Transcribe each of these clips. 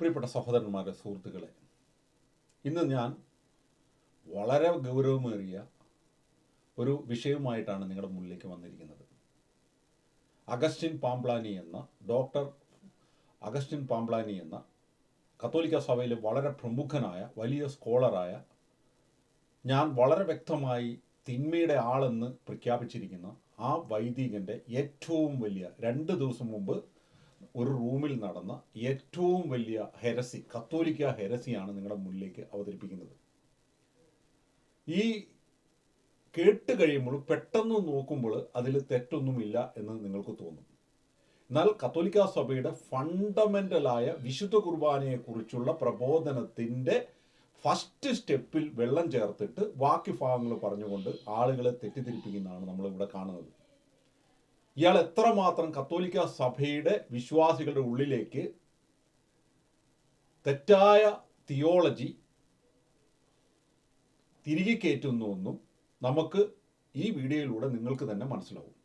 പ്രിയപ്പെട്ട സഹോദരന്മാരെ സുഹൃത്തുക്കളെ ഇന്ന് ഞാൻ വളരെ ഗൗരവമേറിയ ഒരു വിഷയവുമായിട്ടാണ് നിങ്ങളുടെ മുന്നിലേക്ക് വന്നിരിക്കുന്നത്. അഗസ്റ്റിൻ പാംപ്ലാനി എന്ന ഡോക്ടർ അഗസ്റ്റിൻ പാംപ്ലാനി എന്ന കത്തോലിക്ക സഭയിലെ വളരെ പ്രമുഖനായ വലിയ സ്കോളറായ ഞാൻ വളരെ വ്യക്തമായി തിന്മയുടെ ആളെന്ന് പ്രഖ്യാപിച്ചിരിക്കുന്ന ആ വൈദികന്റെ ഏറ്റവും വലിയ രണ്ട് ദിവസം മുമ്പ് ഒരു റൂമിൽ നടന്ന ഏറ്റവും വലിയ ഹെരസി കത്തോലിക്ക ഹെരസിയാണ് നിങ്ങളുടെ മുന്നിലേക്ക് അവതരിപ്പിക്കുന്നത്. ഈ കേട്ട് കഴിയുമ്പോൾ പെട്ടെന്ന് നോക്കുമ്പോൾ അതിൽ തെറ്റൊന്നുമില്ല എന്ന് നിങ്ങൾക്ക് തോന്നും. എന്നാൽ കത്തോലിക്ക സഭയുടെ ഫണ്ടമെന്റലായ വിശുദ്ധ കുർബാനയെക്കുറിച്ചുള്ള പ്രബോധനത്തിന്റെ ഫസ്റ്റ് സ്റ്റെപ്പിൽ വെള്ളം ചേർത്തിട്ട് ബാക്കി ഭാഗങ്ങൾ പറഞ്ഞുകൊണ്ട് ആളുകളെ തെറ്റിദ്ധരിപ്പിക്കുന്നതാണ് നമ്മളിവിടെ കാണുന്നത്. ഇയാൾ എത്രമാത്രം കത്തോലിക്ക സഭയുടെ വിശ്വാസികളുടെ ഉള്ളിലേക്ക് തെറ്റായ തിയോളജി തിരികെ കയറ്റുന്നുവെന്നും നമുക്ക് ഈ വീഡിയോയിലൂടെ നിങ്ങൾക്ക് തന്നെ മനസ്സിലാവും.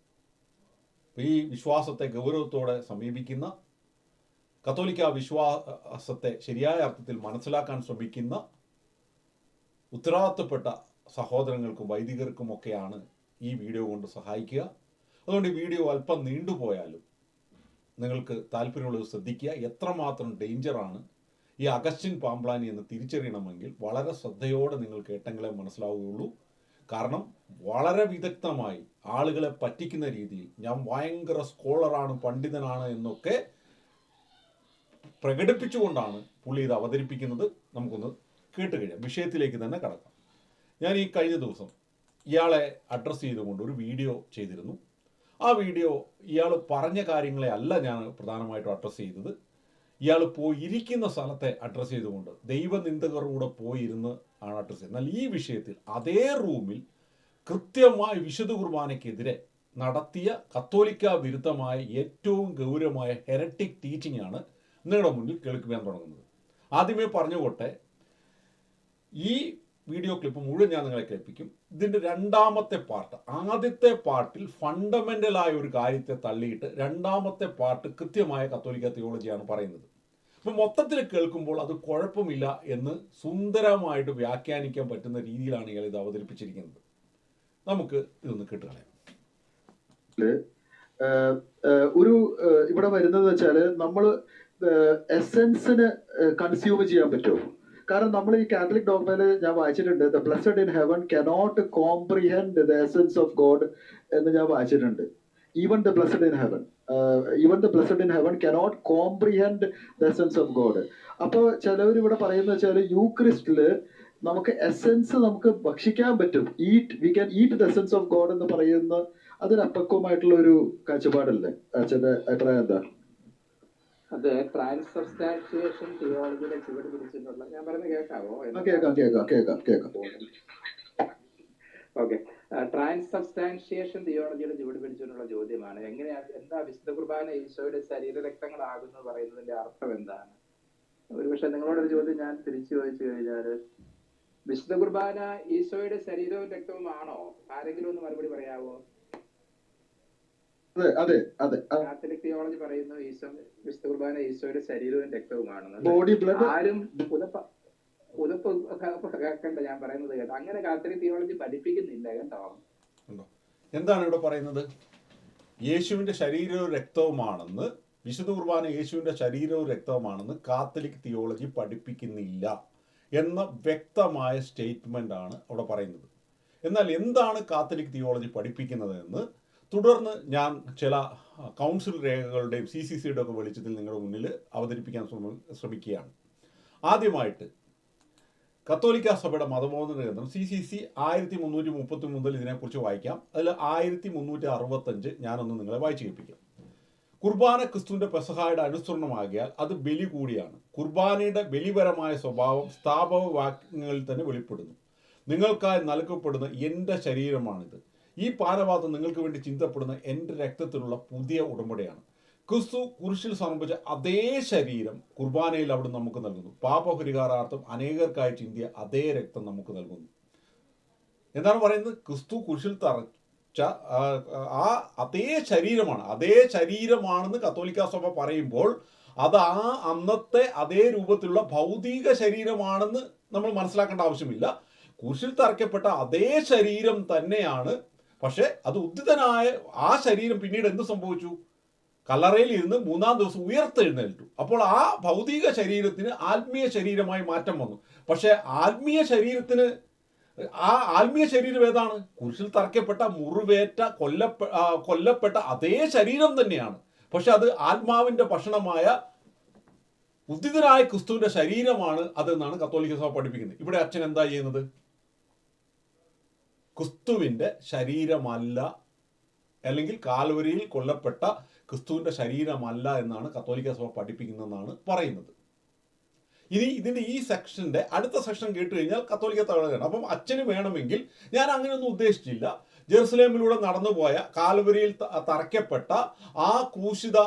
ഈ വിശ്വാസത്തെ ഗൗരവത്തോടെ സമീപിക്കുന്ന കത്തോലിക്ക വിശ്വാസത്തെ ശരിയായ അർത്ഥത്തിൽ മനസ്സിലാക്കാൻ ശ്രമിക്കുന്ന ഉത്തരവാദിത്തപ്പെട്ട സഹോദരങ്ങൾക്കും വൈദികർക്കും ഒക്കെയാണ് ഈ വീഡിയോ കൊണ്ട് സഹായിക്കുക. അതുകൊണ്ട് ഈ വീഡിയോ അല്പം നീണ്ടുപോയാലും നിങ്ങൾക്ക് താല്പര്യമുള്ളത് ശ്രദ്ധിക്കുക. എത്രമാത്രം ഡേഞ്ചറാണ് ഈ അഗസ്റ്റിൻ പാമ്പ്ലാനി എന്ന് തിരിച്ചറിയണമെങ്കിൽ വളരെ ശ്രദ്ധയോടെ നിങ്ങൾ കേട്ടെങ്കിലേ മനസ്സിലാവുകയുള്ളൂ. കാരണം വളരെ വിദഗ്ധമായി ആളുകളെ പറ്റിക്കുന്ന രീതിയിൽ ഞാൻ ഭയങ്കര സ്കോളറാണ് പണ്ഡിതനാണ് എന്നൊക്കെ പ്രകടിപ്പിച്ചുകൊണ്ടാണ് പുള്ളി ഇത് അവതരിപ്പിക്കുന്നത്. നമുക്കൊന്ന് കേട്ട് കഴിയാം വിഷയത്തിലേക്ക് തന്നെ കടക്കാം. ഞാൻ ഈ കഴിഞ്ഞ ദിവസം ഇയാളെ അഡ്രസ്സ് ചെയ്തുകൊണ്ട് ഒരു വീഡിയോ ചെയ്തിരുന്നു. ആ വീഡിയോ ഇയാൾ പറഞ്ഞ കാര്യങ്ങളെ അല്ല ഞാൻ പ്രധാനമായിട്ടും അഡ്രസ്സ് ചെയ്തത്. ഇയാൾ പോയിരിക്കുന്ന സ്ഥലത്തെ അഡ്രസ്സ് ചെയ്തുകൊണ്ട് ദൈവനിന്ദകരുടെ കൂടെ പോയിരുന്ന് ആണ് അഡ്രസ്സ് ചെയ്തത്. എന്നാൽ ഈ വിഷയത്തിൽ അതേ റൂമിൽ കൃത്യമായി വിശുദ്ധ കുർബാനയ്ക്കെതിരെ നടത്തിയ കത്തോലിക്ക വിരുദ്ധമായ ഏറ്റവും ഗൗരവമായ ഹെററ്റിക് ടീച്ചിങ് ആണ് നിങ്ങളുടെ മുന്നിൽ കേൾക്കുവാൻ തുടങ്ങുന്നത്. ആദ്യമേ പറഞ്ഞുകൊട്ടെ ഈ വീഡിയോ ക്ലിപ്പ് മുഴുവൻ ഞാൻ നിങ്ങളെ കേൾപ്പിക്കും. ഇതിന്റെ രണ്ടാമത്തെ പാർട്ട് ആദ്യത്തെ പാർട്ടിൽ ഫണ്ടമെന്റലായ ഒരു കാര്യത്തെ തള്ളിയിട്ട് രണ്ടാമത്തെ പാർട്ട് കൃത്യമായ കത്തോലിക്ക തിയോളജിയാണ് പറയുന്നത്. അപ്പം മൊത്തത്തിൽ കേൾക്കുമ്പോൾ അത് കുഴപ്പമില്ല എന്ന് സുന്ദരമായിട്ട് വ്യാഖ്യാനിക്കാൻ പറ്റുന്ന രീതിയിലാണ് ഇയാൾ ഇത് അവതരിപ്പിച്ചിരിക്കുന്നത്. നമുക്ക് ഇതൊന്ന് കേട്ടുകളയാം ഒരു ഇവിടെ വരുന്നത് വെച്ചാൽ നമ്മൾ എസെൻസിന് കൺസ്യൂം ചെയ്യാൻ പറ്റുമോ? കാരണം നമ്മൾ ഈ കാത്തലിക് ഡോഗ്മയിൽ ഞാൻ വായിച്ചിട്ടുണ്ട് the blessed in heaven cannot comprehend the essence of God എന്ന് ഞാൻ വായിച്ചിട്ടുണ്ട്. Even the blessed in heaven even the blessed in heaven cannot comprehend the essence of God അപ്പോൾ ചിലവർ ഇവിടെ പറയുന്ന വെച്ചാൽ യൂക്രിസ്റ്റിൽ നമുക്ക് എസെൻസ് നമുക്ക് ഭക്ഷിക്കാൻ പറ്റും. Eat we can eat the essence of God എന്ന് പറയുന്ന അതൊരു അപ്പക്വമായിട്ടുള്ള ഒരു കാഴ്ചപ്പാടല്ലേ അച്ഛന്റെ അഭിപ്രായം എന്താ? അത് ട്രാൻസ്സബ്സ്റ്റാൻഷിയേഷൻ തിയോളജിയുടെ ചുവട് പിടിച്ചിട്ടുള്ള ഞാൻ പറയുന്നത് കേൾക്കാവോ? ആ, കേൾക്കാം കേൾക്കാം കേൾക്കാം കേൾക്കാം. ഓക്കെ ട്രാൻസ്സബ്സ്റ്റാൻഷിയേഷൻ തിയോളജിയുടെ ചുവട് പിടിച്ചിട്ടുള്ള ചോദ്യമാണ്. എങ്ങനെയാ എന്താ വിശുദ്ധ കുർബാന ഈശോയുടെ ശരീരരക്തങ്ങളാകുന്നു പറയുന്നതിന്റെ അർത്ഥം എന്താണ്? ഒരുപക്ഷെ നിങ്ങളോടൊരു ചോദ്യം ഞാൻ തിരിച്ചു ചോദിച്ചു കഴിഞ്ഞാൽ വിശുദ്ധ കുർബാന ഈശോയുടെ ശരീരവും രക്തവുമാണോ? ആരെങ്കിലും ഒന്ന് മറുപടി പറയാവോ? അതെ അതെ കാത്തലിക് തിയോളജി പറയുന്നു ഈശോ വിശുദ്ധ കുർബാന ഈശോയുടെ ശരീരവും രക്തവുമാണെന്ന് ബോഡി ബ്ലഡ് ആരും പുതപ്പ് പുതപ്പ് കേൾക്കണ്ട ഞാൻ പറയുന്നത് കേട്ടോ. അങ്ങനെ കാത്തലിക് തിയോളജി പഠിപ്പിക്കുന്നില്ല കേട്ടോ. എന്താണ് ഇവിടെ പറയുന്നത്? യേശുവിന്റെ ശരീരവും രക്തവുമാണെന്ന് വിശുദ്ധ കുർബാന യേശുവിന്റെ ശരീരവും രക്തവുമാണെന്ന് കാത്തലിക് തിയോളജി പഠിപ്പിക്കുന്നില്ല എന്ന വ്യക്തമായ സ്റ്റേറ്റ്മെന്റ് ആണ് അവിടെ പറയുന്നത്. എന്നാൽ എന്താണ് കാത്തലിക് തിയോളജി പഠിപ്പിക്കുന്നത് എന്ന് തുടർന്ന് ഞാൻ ചില കൗൺസിൽ രേഖകളുടെയും സി സി സിയുടെ ഒക്കെ വെളിച്ചത്തിൽ നിങ്ങളുടെ മുന്നിൽ അവതരിപ്പിക്കാൻ ശ്രമ- ശ്രമിക്കുകയാണ്. ആദ്യമായിട്ട് കത്തോലിക്ക സഭയുടെ മതബോധന ഗ്രന്ഥം സി സി സി ആയിരത്തി മുന്നൂറ്റി മുപ്പത്തി മുതൽ ഇതിനെക്കുറിച്ച് വായിക്കാം. അതിൽ ആയിരത്തി മുന്നൂറ്റി അറുപത്തഞ്ച് ഞാനൊന്ന് നിങ്ങളെ വായിച്ചു കേൾപ്പിക്കാം കുർബാന ക്രിസ്തുവിന്റെ പെസഹായുടെ അനുസരണമാകിയാൽ അത് ബലി കൂടിയാണ്. കുർബാനയുടെ ബലിപരമായ സ്വഭാവം സ്ഥാപക വാക്യങ്ങളിൽ തന്നെ വെളിപ്പെടുന്നു. നിങ്ങൾക്കായി നൽകപ്പെടുന്ന എന്റെ ശരീരമാണിത്. ഈ പാനപാത്രം നിങ്ങൾക്ക് വേണ്ടി ചിന്തപ്പെടുന്ന എന്റെ രക്തത്തിലുള്ള പുതിയ ഉടമ്പടിയാണ്. ക്രിസ്തു കുരിശിൽ സമർപ്പിച്ച അതേ ശരീരം കുർബാനയിൽ അവിടെ നമുക്ക് നൽകുന്നു. പാപപരിഹാരാർത്ഥം അനേകർക്കായി ചിന്തിയ അതേ രക്തം നമുക്ക് നൽകുന്നു. എന്താണ് പറയുന്നത്? ക്രിസ്തു കുരിശിൽ തറച്ച ആ അതേ ശരീരമാണ്. അതേ ശരീരമാണെന്ന് കത്തോലിക്ക സഭ പറയുമ്പോൾ അത് ആ അന്നത്തെ അതേ രൂപത്തിലുള്ള ഭൗതിക ശരീരമാണെന്ന് നമ്മൾ മനസ്സിലാക്കേണ്ട ആവശ്യമില്ല. കുരിശിൽ തറയ്ക്കപ്പെട്ട അതേ ശരീരം തന്നെയാണ് പക്ഷെ അത് ഉദ്ധിതനായ ആ ശരീരം പിന്നീട് എന്ത് സംഭവിച്ചു? കല്ലറയിൽ ഇരുന്ന് മൂന്നാം ദിവസം ഉയർത്തെഴുന്നേറ്റു. അപ്പോൾ ആ ഭൗതിക ശരീരത്തിന് ആത്മീയ ശരീരമായി മാറ്റം വന്നു. പക്ഷേ ആത്മീയ ശരീരത്തിന് ആ ആത്മീയ ശരീരം ഏതാണ്? കുരിശിൽ തറയ്ക്കപ്പെട്ട മുറിവേറ്റ കൊല്ലപ്പെ കൊല്ലപ്പെട്ട അതേ ശരീരം തന്നെയാണ്. പക്ഷെ അത് ആത്മാവിന്റെ ഭക്ഷണമായ ഉദ്ധിതനായ ക്രിസ്തുവിന്റെ ശരീരമാണ് അതെന്നാണ് കത്തോലിക്ക സഭ പഠിപ്പിക്കുന്നത്. ഇവിടെ അച്ഛൻ എന്താ ചെയ്യുന്നത്? ക്രിസ്തുവിന്റെ ശരീരമല്ല അല്ലെങ്കിൽ കാൽവരിയിൽ കൊല്ലപ്പെട്ട ക്രിസ്തുവിന്റെ ശരീരമല്ല എന്നാണ് കത്തോലിക്ക സഭ പഠിപ്പിക്കുന്നതെന്നാണ് പറയുന്നത്. ഇനി ഇതിന്റെ ഈ സെക്ഷന്റെ അടുത്ത സെക്ഷൻ കേട്ട് കഴിഞ്ഞാൽ കത്തോലിക്ക തകഴാണ് അപ്പം അച്ഛന് വേണമെങ്കിൽ ഞാൻ അങ്ങനെയൊന്നും ഉദ്ദേശിച്ചില്ല. ജെറുസലേമിലൂടെ നടന്നുപോയ കാൽവരിയിൽ തറയ്ക്കപ്പെട്ട ആ കൂശിത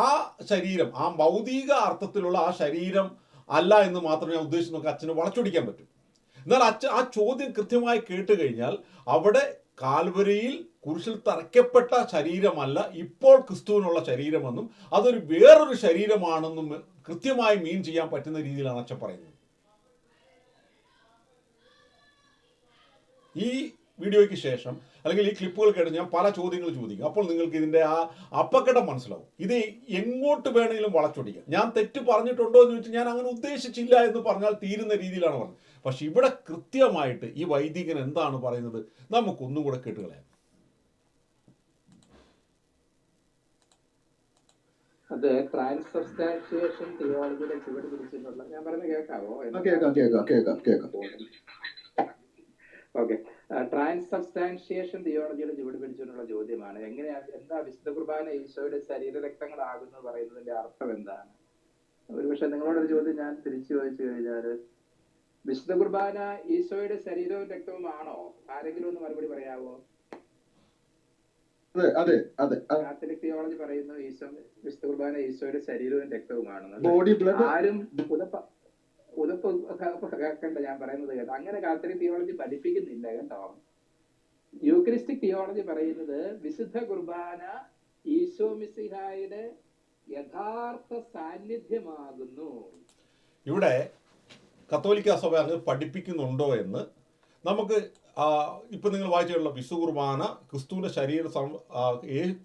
ആ ശരീരം ആ ഭൗതിക അർത്ഥത്തിലുള്ള ആ ശരീരം അല്ല എന്ന് മാത്രമേ ഞാൻ ഉദ്ദേശിച്ച് നമുക്ക് അച്ഛന് വളച്ചൊടിക്കാൻ പറ്റും. എന്നാൽ അച്ഛൻ ആ ചോദ്യം കൃത്യമായി കേട്ട് കഴിഞ്ഞാൽ അവിടെ കാൽവരിയിൽ കുരിശിൽ തറയ്ക്കപ്പെട്ട ശരീരമല്ല ഇപ്പോൾ ക്രിസ്തുവിനുള്ള ശരീരമെന്നും അതൊരു വേറൊരു ശരീരമാണെന്നും കൃത്യമായി മീൻ ചെയ്യാൻ പറ്റുന്ന രീതിയിലാണ് അച്ഛൻ പറയുന്നത്. ഈ വീഡിയോയ്ക്ക് ശേഷം അല്ലെങ്കിൽ ഈ ക്ലിപ്പുകൾ കേട്ട് ഞാൻ പല ചോദ്യങ്ങൾ ചോദിക്കും. അപ്പോൾ നിങ്ങൾക്ക് ഇതിന്റെ ആ അപ്പക്കടം മനസ്സിലാവും. ഇത് എങ്ങോട്ട് വേണമെങ്കിലും വളച്ചൊടിക്കാം. ഞാൻ തെറ്റ് പറഞ്ഞിട്ടുണ്ടോ എന്ന് ചോദിച്ചാൽ ഞാൻ അങ്ങനെ ഉദ്ദേശിച്ചില്ല എന്ന് പറഞ്ഞാൽ തീരുന്ന രീതിയിലാണ് പറഞ്ഞത്. പക്ഷെ ഇവിടെ കൃത്യമായിട്ട് ഈ വൈദികൻ എന്താണ് പറയുന്നത്? നമുക്കൊന്നും കൂടെ കേട്ടുകളയാം അത് ട്രാൻസ്സബ്സ്റ്റാൻഷിയേഷൻ തിയോളജിയുടെ ചുവട് പിടിച്ചിട്ടുള്ള ഞാൻ പറയുന്നത് കേൾക്കാവോ? കേൾക്കാം കേൾക്കാം കേൾക്കാം കേൾക്കാം. ഓക്കെ. ട്രാൻസ്സബ്സ്റ്റാൻഷിയേഷൻ തിയോളജിയുടെ ചുവട് പിടിച്ചിട്ടുള്ള ചോദ്യമാണ്. എങ്ങനെയാ എന്താ വിശുദ്ധ കുർബാന ഈശോയുടെ ശരീരരക്തങ്ങളാകുന്നു പറയുന്നതിന്റെ അർത്ഥം എന്താണ്? ഒരുപക്ഷെ നിങ്ങളോടൊരു ചോദ്യം ഞാൻ തിരിച്ചു ചോദിച്ചു കഴിഞ്ഞാൽ വിശുദ്ധ കുർബാന ഈശോയുടെ ശരീരവും രക്തവും ആണോ? ആരെങ്കിലും ഒന്ന് മറുപടി പറയാവോ? അതെ അതെ അതെ. കാത്തലിക് തിയോളജി പറയുന്നു ഈശോ വിശുദ്ധ കുർബാന ഈശോയുടെ ശരീരവും ബോഡി ബ്ലഡ് ആരും ഉതപ്പ ഉതപ്പ് കേൾക്കണ്ട ഞാൻ പറയുന്നത് കേട്ടോ. അങ്ങനെ കാത്തലിക് തിയോളജി പഠിപ്പിക്കുന്നില്ല കേട്ടോ. യൂക്രിസ്റ്റിക് തിയോളജി പറയുന്നത് വിശുദ്ധ കുർബാന ഈശോ മിസിഹായുടെ യഥാർത്ഥ സാന്നിധ്യമാകുന്നു. ഇവിടെ കത്തോലിക്ക സഭ അങ്ങ് പഠിപ്പിക്കുന്നുണ്ടോ എന്ന് നമുക്ക് ഇപ്പം നിങ്ങൾ വായിച്ചിട്ടുള്ള വിശു കുർബാന ക്രിസ്തുവിന്റെ ശരീരം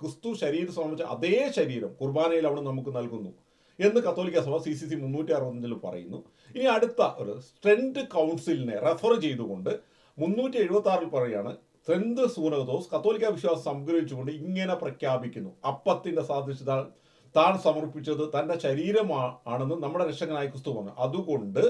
ക്രിസ്തു ശരീരം സംബന്ധിച്ച അതേ ശരീരം കുർബാനയിൽ അവിടെ നമുക്ക് നൽകുന്നു എന്ന് കത്തോലിക്ക സഭ സി സി സി മുന്നൂറ്റി അറുപത്തഞ്ചിൽ പറയുന്നു. ഇനി അടുത്ത ഒരു സ്ട്രെൻഡ് കൗൺസിലിനെ റെഫർ ചെയ്തുകൊണ്ട് മുന്നൂറ്റി എഴുപത്തി ആറിൽ പറയുകയാണ് സ്ട്രെൻത് സൂനകദോസ് കത്തോലിക്ക വിശ്വാസം സംഗ്രഹിച്ചുകൊണ്ട് ഇങ്ങനെ പ്രഖ്യാപിക്കുന്നു. അപ്പത്തിന്റെ സാദൃശ്യത താൻ സമർപ്പിച്ചത് തന്റെ ശരീരമാണെന്ന് നമ്മുടെ രക്ഷകനായ ക്രിസ്തു പറഞ്ഞു. അതുകൊണ്ട്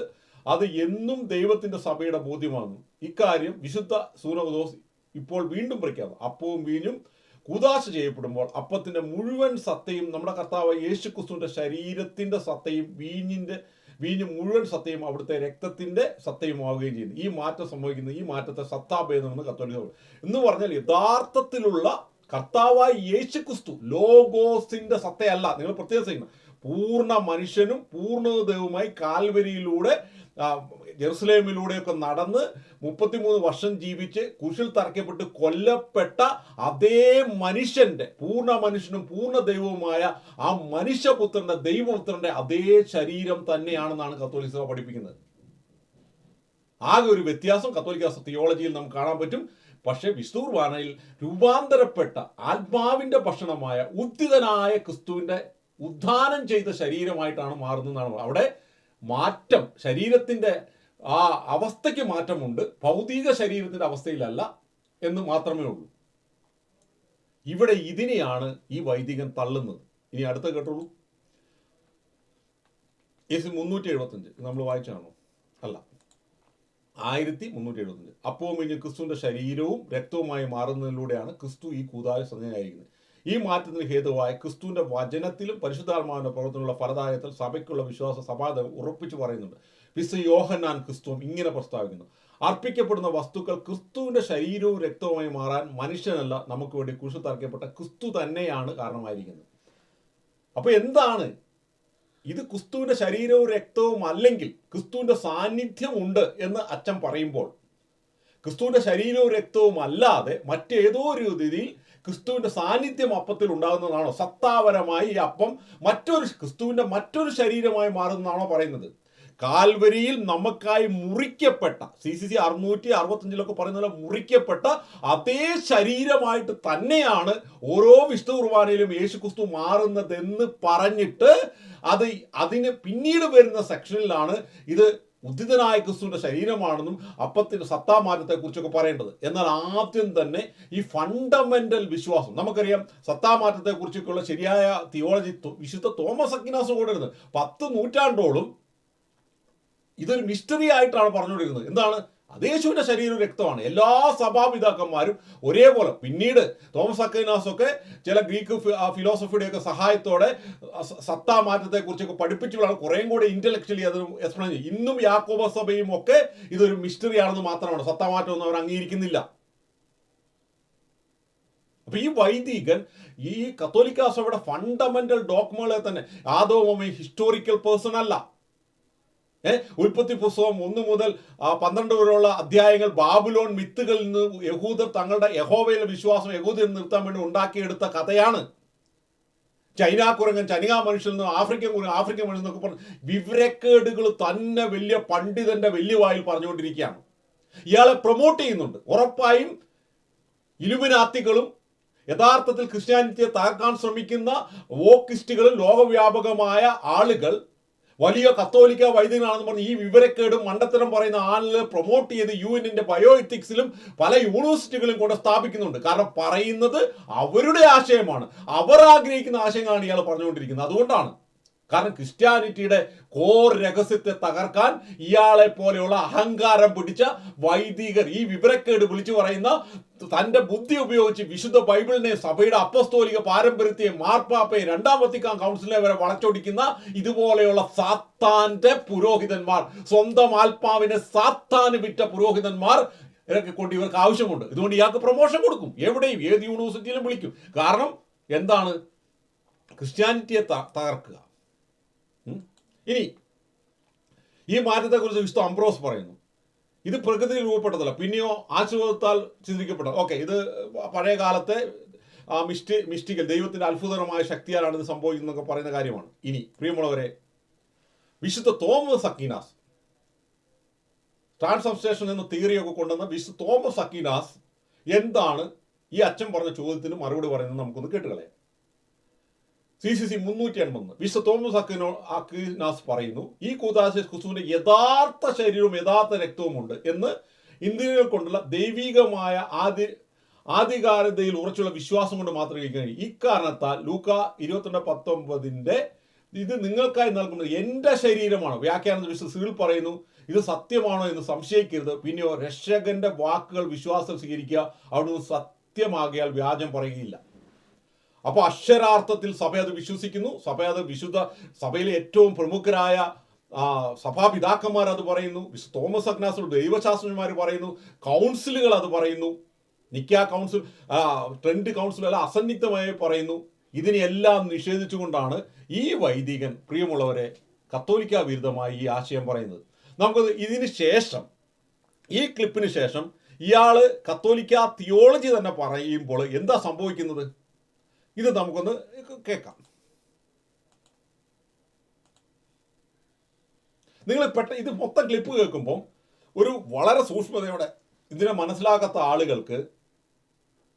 അത് എന്നും ദൈവത്തിന്റെ സഭയുടെ ബോധ്യമാണ്. ഇക്കാര്യം വിശുദ്ധ സൂനവദോസ് ഇപ്പോൾ വീണ്ടും പ്രഖ്യാപനം അപ്പവും വീഞ്ഞും കുദാശ ചെയ്യപ്പെടുമ്പോൾ അപ്പത്തിന്റെ മുഴുവൻ സത്തയും നമ്മുടെ കർത്താവ് യേശു ക്രിസ്തുവിന്റെ ശരീരത്തിന്റെ സത്തയും വീഞ്ഞിന്റെ വീഞ്ഞ് മുഴുവൻ സത്തയും അവിടുത്തെ രക്തത്തിന്റെ സത്തയുമാവുകയും ചെയ്യുന്നു. ഈ മാറ്റം സംഭവിക്കുന്നത് ഈ മാറ്റത്തെ സത്താഭേദം എന്ന് കത്തോലിക്ക. എന്ന് പറഞ്ഞാൽ യഥാർത്ഥത്തിലുള്ള കർത്താവായ യേശു ക്രിസ്തു ലോഗോസിന്റെ സത്തയല്ല. നിങ്ങൾ പ്രത്യേകം ചെയ്യുന്നു പൂർണ മനുഷ്യനും പൂർണ ദൈവമായി കാൽവരിയിലൂടെ ജെറുസലേമിലൂടെയൊക്കെ നടന്ന് മുപ്പത്തിമൂന്ന് വർഷം ജീവിച്ച് കുശിൽ തറയ്ക്കപ്പെട്ട് കൊല്ലപ്പെട്ട അതേ മനുഷ്യന്റെ പൂർണ മനുഷ്യനും പൂർണ ദൈവവുമായ ആ മനുഷ്യപുത്രന്റെ ദൈവപുത്രന്റെ അതേ ശരീരം തന്നെയാണെന്നാണ് കത്തോലിക് സഭ പഠിപ്പിക്കുന്നത്. ആകെ ഒരു വ്യത്യാസം കത്തോലിക്ക തിയോളജിയിൽ നമുക്ക് കാണാൻ പറ്റും. പക്ഷേ വിസ്തൂർവാനയിൽ രൂപാന്തരപ്പെട്ട ആത്മാവിന്റെ ഭക്ഷണമായ ഉദ്ധിതനായ ക്രിസ്തുവിന്റെ ഉദ്ധാനം ചെയ്ത ശരീരമായിട്ടാണ് മാറുന്നതെന്നാണ് അവിടെ മാറ്റം ശരീരത്തിന്റെ ആ അവസ്ഥയ്ക്ക് മാറ്റമുണ്ട്. ഭൗതിക ശരീരത്തിന്റെ അവസ്ഥയിലല്ല എന്ന് മാത്രമേ ഉള്ളൂ. ഇവിടെ ഇതിനെയാണ് ഈ വൈദികൻ തള്ളുന്നത്. ഇനി അടുത്ത കേട്ടോളൂ. എസ് മുന്നൂറ്റി എഴുപത്തഞ്ച് നമ്മൾ വായിച്ചാണോ? അല്ല. ആയിരത്തി മുന്നൂറ്റി എഴുപത്തഞ്ച് അപ്പവും കഴിഞ്ഞ് ക്രിസ്തുവിന്റെ ശരീരവും രക്തവുമായി മാറുന്നതിലൂടെയാണ് ക്രിസ്തു ഈ കൂതാര സംജ്ഞയായിരിക്കുന്നത് ഈ മാറ്റത്തിന് ഹേതുവായ ക്രിസ്തുവിന്റെ വചനത്തിലും പരിശുദ്ധാത്മാവിന്റെ പ്രവർത്തനമുള്ള ഫലദായത്തിൽ സഭയ്ക്കുള്ള വിശ്വാസ സഭാത ഉറപ്പിച്ചു പറയുന്നുണ്ട്. വിസ് യോഹന്നാൻ ക്രിസ്തുവും ഇങ്ങനെ പ്രസ്താവിക്കുന്നു. അർപ്പിക്കപ്പെടുന്ന വസ്തുക്കൾ ക്രിസ്തുവിന്റെ ശരീരവും രക്തവുമായി മാറാൻ മനുഷ്യനല്ല നമുക്ക് വേണ്ടി കുരിശു തറക്കപ്പെട്ട ക്രിസ്തു തന്നെയാണ് കാരണമായിരിക്കുന്നത്. അപ്പോൾ എന്താണ്? ഇത് ക്രിസ്തുവിന്റെ ശരീരവും രക്തവും അല്ലെങ്കിൽ ക്രിസ്തുവിന്റെ സാന്നിധ്യം ഉണ്ട് എന്ന് അച്ഛൻ പറയുമ്പോൾ ക്രിസ്തുവിന്റെ ശരീരവും രക്തവും അല്ലാതെ മറ്റേതോ ഒരു രീതിയിൽ ക്രിസ്തുവിന്റെ സാന്നിധ്യം അപ്പത്തിൽ ഉണ്ടാകുന്നതാണോ? സത്താപരമായി ഈ അപ്പം മറ്റൊരു ക്രിസ്തുവിന്റെ മറ്റൊരു ശരീരമായി മാറുന്നതാണോ പറയുന്നത്? കാൽവരിയിൽ നമുക്കായി മുറിക്കപ്പെട്ട സി സി സി അറുന്നൂറ്റി അറുപത്തഞ്ചിലൊക്കെ പറയുന്ന പോലെ മുറിക്കപ്പെട്ട അതേ ശരീരമായിട്ട് തന്നെയാണ് ഓരോ വിഷ്ണു കുർബാനയിലും യേശു ക്രിസ്തു മാറുന്നതെന്ന് പറഞ്ഞിട്ട് അത് അതിന് പിന്നീട് വരുന്ന സെക്ഷനിലാണ് ഇത് ഉദ്ധിതനായ ക്രിസ്തുവിന്റെ ശരീരമാണെന്നും അപ്പത്തിന്റെ സത്താമാറ്റത്തെക്കുറിച്ചൊക്കെ പറയേണ്ടത്. എന്നാൽ ആദ്യം തന്നെ ഈ ഫണ്ടമെന്റൽ വിശ്വാസം. നമുക്കറിയാം സത്താമാറ്റത്തെക്കുറിച്ചൊക്കെയുള്ള ശരിയായ തിയോളജി വിശുദ്ധ തോമസ് അക്കിനാസ് കൊണ്ടിരുന്നത് പത്ത് നൂറ്റാണ്ടോളം ഇതൊരു മിസ്റ്ററി ആയിട്ടാണ് പറഞ്ഞുകൊണ്ടിരുന്നത്. എന്താണ്? അത് യേശുവിന്റെ ശരീരവും രക്തമാണ്. എല്ലാ സഭാപിതാക്കന്മാരും ഒരേപോലെ. പിന്നീട് തോമസ് അക്കൈനാസ് ഒക്കെ ചില ഗ്രീക്ക് ഫിലോസഫിയുടെയൊക്കെ സഹായത്തോടെ സത്താ മാറ്റത്തെ കുറിച്ചൊക്കെ പഠിപ്പിച്ചുകൊണ്ടാണ് കുറേയും കൂടെ ഇന്റലക്ച്വലി അത് എക്സ്പ്ലെയിൻ ചെയ്യും. ഇന്നും യാക്കോബ സഭയും ഒക്കെ ഇതൊരു മിസ്റ്ററി ആണെന്ന് മാത്രമാണ്. സത്താമാറ്റം ഒന്നും അവർ അംഗീകരിക്കുന്നില്ല. അപ്പൊ ഈ വൈദികൻ ഈ കത്തോലിക്കാസഭയുടെ ഫണ്ടമെന്റൽ ഡോക്മകളെ തന്നെ ആദോമ ഹിസ്റ്റോറിക്കൽ പേഴ്സൺ അല്ല. ഉൽപ്പത്തി പുസ്തകം ഒന്ന് മുതൽ പന്ത്രണ്ട് വരെയുള്ള അധ്യായങ്ങൾ ബാബുലോൺ മിത്തുകളിൽ നിന്ന് യഹൂദർ തങ്ങളുടെ യഹോവയിലെ വിശ്വാസം യഹൂദർ നിർത്താൻ വേണ്ടി ഉണ്ടാക്കിയെടുത്ത കഥയാണ്. ചൈന കുരങ്ങൻ ചൈന മനുഷ്യൻ നിന്ന് ആഫ്രിക്കൻ കുരങ്ങൻ ആഫ്രിക്കൻ മനുഷ്യൻ എന്നൊക്കെ പറഞ്ഞ് വിവരക്കേടുകൾ തന്നെ വലിയ പണ്ഡിതന്റെ വലിയ വായിൽ പറഞ്ഞുകൊണ്ടിരിക്കുകയാണ്. ഇയാളെ പ്രൊമോട്ട് ചെയ്യുന്നുണ്ട്. ഉറപ്പായും ഇലുമിനാത്തികളും യഥാർത്ഥത്തിൽ ക്രിസ്ത്യാനിറ്റിയെ തകർക്കാൻ ശ്രമിക്കുന്ന വോക്കിസ്റ്റുകളും ലോകവ്യാപകമായ ആളുകൾ വലിയ കത്തോലിക്ക വൈദികനാണെന്ന് പറഞ്ഞ് ഈ വിവരക്കേടും മണ്ടത്തരം പറയുന്ന ആളുകളെ പ്രൊമോട്ട് ചെയ്ത് യു എന്നിന്റെ ബയോ എത്തിക്സിലും പല യൂണിവേഴ്സിറ്റികളും കൊണ്ട് സ്ഥാപിക്കുന്നുണ്ട്. കാരണം പറയുന്നത് അവരുടെ ആശയമാണ്. അവർ ആഗ്രഹിക്കുന്ന ആശയങ്ങളാണ് ഇയാൾ പറഞ്ഞുകൊണ്ടിരിക്കുന്നത്. അതുകൊണ്ടാണ് കാരണം ക്രിസ്ത്യാനിറ്റിയുടെ കോർ രഹസ്യത്തെ തകർക്കാൻ ഇയാളെ പോലെയുള്ള അഹങ്കാരം പിടിച്ച വൈദികർ ഈ വിവരക്കേട് വിളിച്ചു പറയുന്ന തന്റെ ബുദ്ധി ഉപയോഗിച്ച് വിശുദ്ധ ബൈബിളിനെ സഭയുടെ അപ്പസ്തോലിക പാരമ്പര്യത്തെ മാർപ്പാപ്പയെ രണ്ടാം വത്തിക്കാൻ കൗൺസിലിനെ വരെ വളച്ചൊടിക്കുന്ന ഇതുപോലെയുള്ള സാത്താന്റെ പുരോഹിതന്മാർ സ്വന്തം ആത്മാവിനെ സാത്താന് വിറ്റ പുരോഹിതന്മാർ ഇതൊക്കെ കൊണ്ട് ഇവർക്ക് ആവശ്യമുണ്ട്. ഇതുകൊണ്ട് ഇയാൾക്ക് പ്രൊമോഷൻ കൊടുക്കും. എവിടെയും ഏത് യൂണിവേഴ്സിറ്റിയിലും വിളിക്കും. കാരണം എന്താണ്? ക്രിസ്ത്യാനിറ്റിയെ തകർക്കുക? ഇനി ഈ മാറ്റത്തെക്കുറിച്ച് വിശുദ്ധ അംബ്രോസ് പറയുന്നു. ഇത് പ്രകൃതിയിൽ രൂപപ്പെട്ടതല്ല. പിന്നെയോ ആശീർവാദത്താൽ ചിന്തിക്കപ്പെട്ട ഓക്കെ ഇത് പഴയ കാലത്തെ മിസ്റ്റി മിസ്റ്റിക്കൽ ദൈവത്തിന്റെ അത്ഭുതകരമായ ശക്തിയാലാണ് ഇത് സംഭവിക്കുന്നതൊക്കെ പറയുന്ന കാര്യമാണ്. ഇനി പ്രിയമുള്ളവരെ വിശുദ്ധ തോമസ് അക്കീനാസ് ട്രാൻസ്സബ്സ്റ്റേഷൻ എന്ന തിയറിയൊക്കെ കൊണ്ടുവന്ന വിശുദ്ധ തോമസ് അക്കീനാസ് എന്താണ് ഈ അച്ഛൻ പറഞ്ഞ ചോദ്യത്തിന് മറുപടി പറയുന്നത് നമുക്കൊന്ന് കേട്ടുകളയാം. സി സി സി മുന്നൂറ്റി എൺപത് വിശ്വ തോമസ് അക്കിനോ അക്കിനാസ് പറയുന്നു ഈ കൂതാശ ക്രിസ്തുവിന് യഥാർത്ഥ ശരീരവും യഥാർത്ഥ രക്തവുമുണ്ട് എന്ന് ഇന്ദ്രിയെ കൊണ്ടുള്ള ദൈവികമായ ആദി ആധികാരികതയിൽ ഉറച്ചുള്ള വിശ്വാസം കൊണ്ട് മാത്രമേ കഴിയും. ഇക്കാരണത്താൽ ലൂക്ക ഇരുപത്തിരണ്ട് പത്തൊമ്പതിന്റെ ഇത് നിങ്ങൾക്കായി നൽകുന്നത് എന്റെ ശരീരമാണ്? വ്യാഖ്യാനത്തിൽ സിറിൽ പറയുന്നു ഇത് സത്യമാണോ എന്ന് സംശയിക്കരുത്. പിന്നെയോ രക്ഷകന്റെ വാക്കുകൾ വിശ്വാസം സ്വീകരിക്കുക അവിടുന്ന് സത്യമാകിയാൽ വ്യാജം പറയുകയില്ല. അപ്പോൾ അക്ഷരാർത്ഥത്തിൽ സഭ അത് വിശ്വസിക്കുന്നു. സഭ അത് വിശുദ്ധ സഭയിലെ ഏറ്റവും പ്രമുഖരായ സഭാപിതാക്കന്മാർ അത് പറയുന്നു. വിശു തോമസ് അഗ്നാസ് ദൈവശാസ്ത്രജ്ഞന്മാർ പറയുന്നു. കൗൺസിലുകൾ അത് പറയുന്നു. നിക്ക കൗൺസിൽ ട്രെൻഡ് കൗൺസിൽ അല്ല അസന്നിഗ്ധമായി പറയുന്നു. ഇതിനെല്ലാം നിഷേധിച്ചുകൊണ്ടാണ് ഈ വൈദികൻ പ്രിയമുള്ളവരെ കത്തോലിക്ക വിരുദ്ധമായി ഈ ആശയം പറയുന്നത്. നമുക്കത് ഇതിന് ശേഷം ഈ ക്ലിപ്പിന് ശേഷം ഇയാൾ കത്തോലിക്ക തിയോളജി തന്നെ പറയുമ്പോൾ എന്താ സംഭവിക്കുന്നത്? ഇത് നമുക്കൊന്ന് കേൾക്കാം. നിങ്ങൾ പെട്ട ഇത് മൊത്തം ക്ലിപ്പ് കേൾക്കുമ്പോൾ ഒരു വളരെ സൂക്ഷ്മതയോടെ ഇതിനെ മനസ്സിലാക്കാത്ത ആളുകൾക്ക്